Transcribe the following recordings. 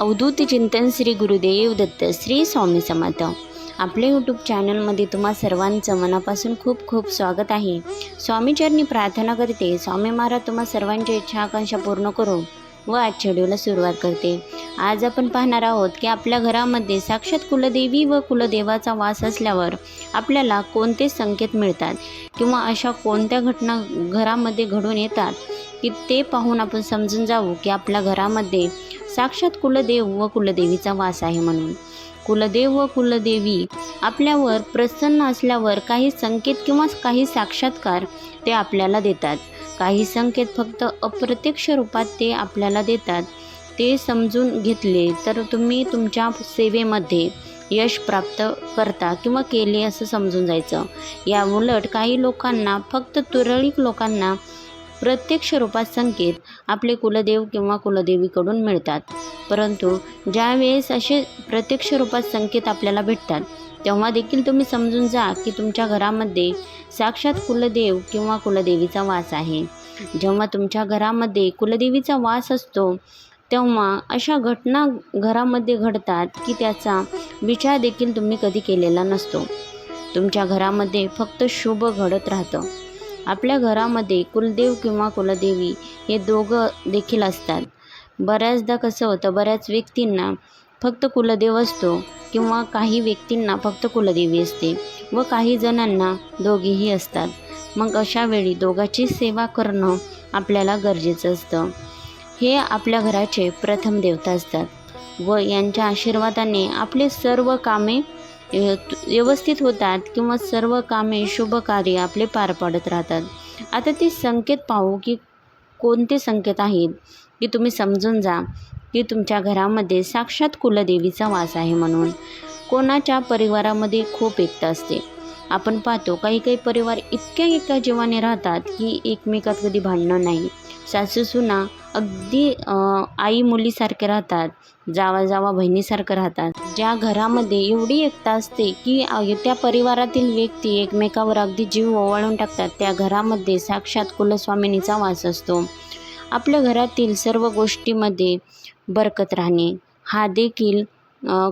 अवधूत चिंतन श्री गुरुदेव दत्त श्री स्वामी समर्थ. आपले यूट्यूब चॅनलमध्ये तुम्हा सर्वांचं मनापासून खूप खूप स्वागत आहे. स्वामीचरणी प्रार्थना करते. स्वामी महाराज तुम्हा सर्वांच्या इच्छा आकांक्षा पूर्ण करू व आज व्हिडिओला सुरुवात करते. आज आपण पाहणार आहोत की आपल्या घरामध्ये साक्षात कुलदेवी व कुलदेवाचा वास असल्यावर आपल्याला कोणते संकेत मिळतात किंवा अशा कोणत्या घटना घरामध्ये घडून येतात की ते पाहून आपण समजून जाऊ की आपल्या घरामध्ये साक्षात कुलदेव व कुलदेवीचा वास आहे म्हणून. कुलदेव व कुलदेवी आपल्यावर प्रसन्न असल्यावर काही संकेत किंवा काही साक्षात्कार ते आपल्याला देतात. काही संकेत फक्त अप्रत्यक्ष रूपात ते आपल्याला देतात. ते समजून घेतले तर तुम्ही तुमच्या सेवेमध्ये यश प्राप्त करता किंवा केले असं समजून जायचं. या उलट काही लोकांना फक्त तुरळक लोकांना प्रत्यक्ष रूपात संकेत आपले कुलदेव किंवा कुलदेवीकडून मिळतात. परंतु ज्यावेळेस असे प्रत्यक्ष रूपात संकेत आपल्याला भेटतात तेव्हा देखील तुम्ही समजून जा की तुमच्या घरामध्ये साक्षात कुलदेव किंवा कुलदेवीचा वास आहे. जेव्हा तुमच्या घरामध्ये कुलदेवीचा वास असतो तेव्हा अशा घटना घरामध्ये घडतात की त्याचा विचार देखील तुम्ही कधी केलेला नसतो. तुमच्या घरामध्ये फक्त शुभ घडत राहतं. आपल्या घरामध्ये कुलदेव किंवा कुलदेवी हे दोघं देखील असतात. बऱ्याचदा कसं होतं बऱ्याच व्यक्तींना फक्त कुलदेव असतो किंवा काही व्यक्तींना फक्त कुलदेवी असते व काही जणांना दोघेही असतात. मग अशा वेळी सेवा करणं आपल्याला गरजेचं असतं. हे आपल्या घराचे प्रथम देवता असतात व यांच्या आशीर्वादाने आपले सर्व कामे व्यवस्थित होतात किंवा सर्व कामे शुभ कार्य आपले पार पाडत राहतात. आता ते संकेत पाहू की कोणते संकेत आहेत की तुम्ही समजून जा की तुमच्या घरामध्ये साक्षात कुलदेवीचा वास आहे म्हणून. कोणाच्या परिवारामध्ये खूप एकता असते. आपण पाहतो काही काही परिवार इतक्या एका जीवाने राहतात की एकमेकात कधी भांडणं नाही. सासू सुना अगदी आई मुलीसारखे राहतात जावा जावा बहिणीसारखं राहतात. ज्या घरामध्ये एवढी एकता असते की त्या परिवारातील व्यक्ती एकमेकावर अगदी जीव ओवाळून टाकतात. त्या घरामध्ये साक्षात कुलस्वामिनीचा वास असतो. आपल्या घरातील सर्व गोष्टीमध्ये बरकत राहणे हा देखील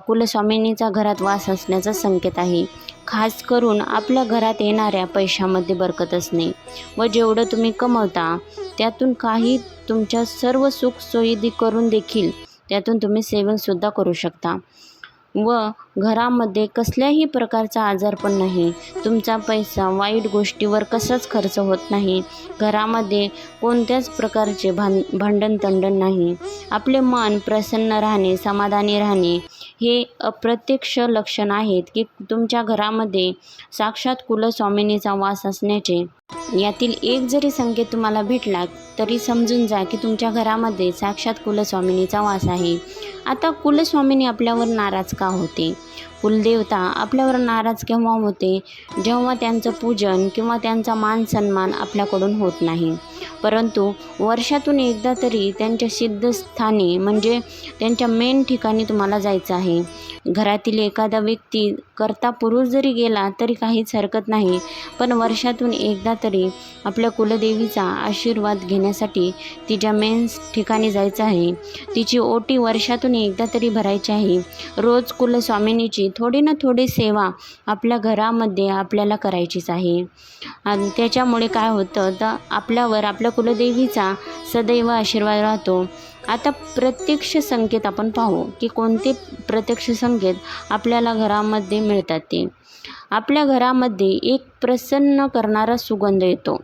कुलस्वामिनीचा घरात वास असण्याचा संकेत आहे. खास करून आपल्या घरात येणाऱ्या पैशामध्ये बरकत असणे व जेवढं तुम्ही कमवता त्यातून काही तुमच्या सर्व सुखसोयी करून देखील त्यातून तुम्ही सेविंगसुद्धा करू शकता. व घरामध्ये कसल्याही प्रकारचा आजार पण नाही. तुमचा पैसा वाईट गोष्टीवर कसाच खर्च होत नाही. घरामध्ये कोणत्याच प्रकारचे भां भांडण तंडण नाही. आपले मन प्रसन्न राहणे समाधानी राहणे हे अप्रत्यक्ष लक्षण आहेत की तुमच्या घरामध्ये साक्षात कुलस्वामिनीचा वास असण्याचे. यातील एक जरी संकेत तुम्हाला भेटला तरी समजून जा की तुमच्या घरामध्ये साक्षात कुलस्वामिनीचा वास आहे. आता कुलस्वामिनी आपल्यावर नाराज का होते? कुलदेवता आपल्यावर नाराज केव्हा होते? जेव्हा त्यांचं पूजन किंवा त्यांचा मान सन्मान आपल्याकडून होत नाही. परंतु वर्षातून एकदा तरी त्यांच्या सिद्धस्थानी म्हणजे त्यांच्या मेन ठिकाणी तुम्हाला जायचं आहे. घरातील एखादा व्यक्ती करता पुरुष जरी गेला तरी काहीच हरकत नाही पण वर्षातून एकदा तरी आपल्या कुलदेवीचा आशीर्वाद घेण्यासाठी तिच्या मेन ठिकाणी जायचं आहे. तिची ओटी वर्षातून एकदा तरी भरायची आहे. रोज कुलस्वामिनीची थोडी ना थोडी सेवा आपल्या घरामध्ये आपल्याला करायचीच आहे. आणि त्याच्यामुळे काय होतं तर आपल्यावर आपल्या कुलदेवीचा सदैव आशीर्वाद राहतो. आता प्रत्यक्ष संकेत आपण पाहू की कोणते प्रत्यक्ष संकेत आपल्याला घरामध्ये मिळतात ते. आपल्या घरामध्ये एक प्रसन्न करणारा सुगंध येतो.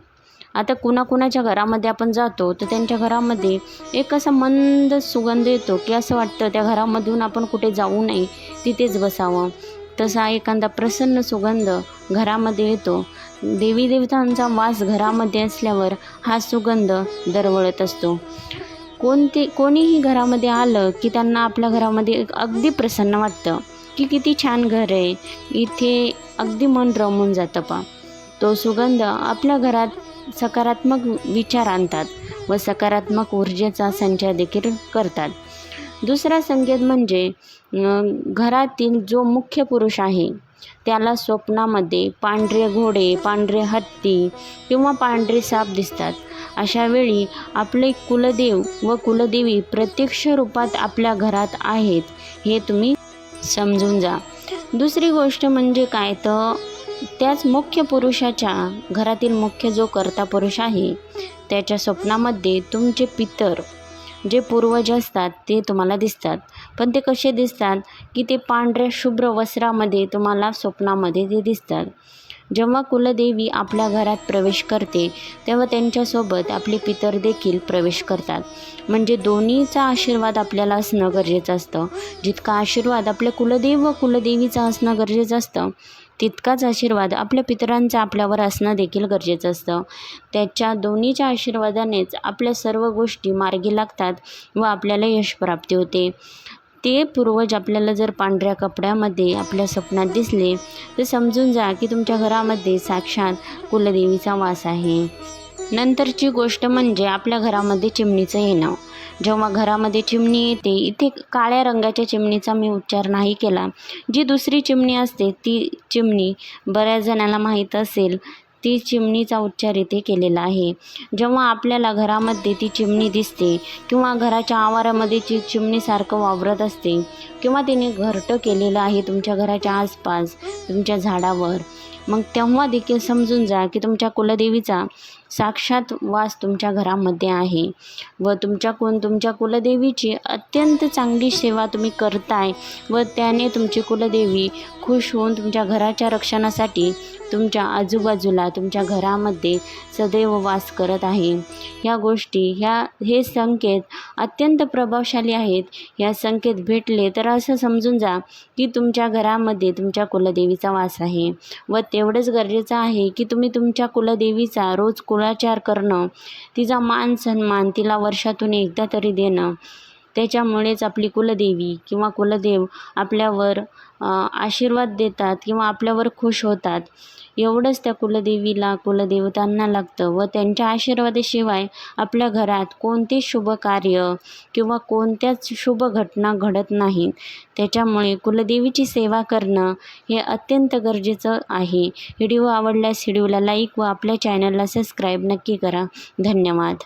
आता कुणाकुणाच्या घरामध्ये आपण जातो तर त्यांच्या घरामध्ये एक असा मंद सुगंध येतो की असं वाटतं त्या घरामधून आपण कुठे जाऊ नये तिथेच बसावं. तसा एखादा प्रसन्न सुगंध घरामध्ये येतो. देवी देवतांचा वास घरामध्ये असल्यावर हा सुगंध दरवळत असतो. कोणते कोणीही घरामध्ये आलं की त्यांना आपल्या घरामध्ये अगदी प्रसन्न वाटतं की किती छान घर आहे इथे अगदी मन रमून जातं पा तो सुगंध आपल्या घरात सकारात्मक विचार आणतात व सकारात्मक ऊर्जेचा संचार देखील करतात. दुसरा संकेत म्हणजे घरातील जो मुख्य पुरुष आहे त्याला स्वप्नामध्ये पांढरे घोडे पांढरे हत्ती किंवा पांढरे साप दिसतात. अशा वेळी आपले कुलदेव व कुलदेवी प्रत्यक्ष रूपात आपल्या घरात आहेत हे तुम्ही समजून जा. दुसरी गोष्ट म्हणजे काय? तर त्याच मुख्य पुरुषाच्या घरातील मुख्य जो कर्ता पुरुष आहे त्याच्या स्वप्नामध्ये तुमचे पितर जे पूर्वज असतात ते तुम्हाला दिसतात. पण ते कसे दिसतात की ते पांढऱ्या शुभ्र वस्त्रामध्ये तुम्हाला स्वप्नामध्ये ते दिसतात. जेव्हा कुलदेवी आपल्या घरात प्रवेश करते तेव्हा त्यांच्यासोबत आपले पितर देखील प्रवेश करतात. म्हणजे दोन्हीचा आशीर्वाद आपल्याला असणं गरजेचं असतं. जितका आशीर्वाद आपल्या कुलदेव व कुलदेवीचा असणं गरजेचं असतं तितकाच आशीर्वाद आपल्या पितरांचा आपल्यावर असणं देखील गरजेचं असतं. त्याच्या दोन्हीच्या आशीर्वादानेच आपल्या सर्व गोष्टी मार्गी लागतात व आपल्याला यशप्राप्ती होते. ते पूर्वज आपल्याला जर पांढऱ्या कपड्यामध्ये आपल्या स्वप्नात दिसले तर समजून जा की तुमच्या घरामध्ये साक्षात कुलदेवीचा वास आहे. नंतरची गोष्ट म्हणजे आपल्या घरामध्ये चिमणीचं येणं. जेव्हा घरामध्ये चिमणी येते इथे काळ्या रंगाच्या चिमणीचा मी उच्चार नाही केला. जी दुसरी चिमणी असते ती चिमणी बऱ्याच जणांना माहीत असेल ती चिमणीचा उच्चार इथे केलेला आहे. जेव्हा आपल्याला घरामध्ये ती चिमणी दिसते किंवा घराच्या आवारामध्ये ती चिमणीसारखं वावरत असते किंवा तिने घरटं केलेलं आहे तुमच्या घराच्या आसपास तुमच्या झाडावर मग तेव्हा देखील समजून जा की तुमच्या कुलदेवीचा साक्षात वास तुमच्या घरामध्ये आहे व तुमच्या कोण तुमच्या कुलदेवीची अत्यंत चांगली सेवा तुम्ही करताय व त्याने तुमची कुलदेवी खुश होऊन तुमच्या घराच्या रक्षणासाठी तुमच्या आजूबाजूला तुमच्या घरामध्ये सदैव वास करत आहे. ह्या गोष्टी ह्या हे संकेत अत्यंत प्रभावशाली आहेत. ह्या संकेत भेटले तर असं समजून जा की तुमच्या घरामध्ये तुमच्या कुलदेवीचा वास आहे व तेवढंच गरजेचं आहे की तुम्ही तुमच्या कुलदेवीचा रोज कुळाचार करणं तिचा मान सन्मान तिला वर्षातून एकदा तरी देणं. त्याच्यामुळेच आपली कुलदेवी किंवा कुलदेव आपल्यावर आशीर्वाद देतात किंवा आपल्यावर खुश होतात. एवढंच त्या कुलदेवीला कुलदेवतांना लागतं व त्यांच्या आशीर्वादाशिवाय आपल्या घरात कोणते शुभ कार्य किंवा कोणत्याच शुभ घटना घडत नाहीत. त्याच्यामुळे कुलदेवीची सेवा करणं हे अत्यंत गरजेचं आहे. व्हिडिओ आवडल्यास व्हिडिओला लाईक व आपल्या चॅनलला सबस्क्राईब नक्की करा. धन्यवाद.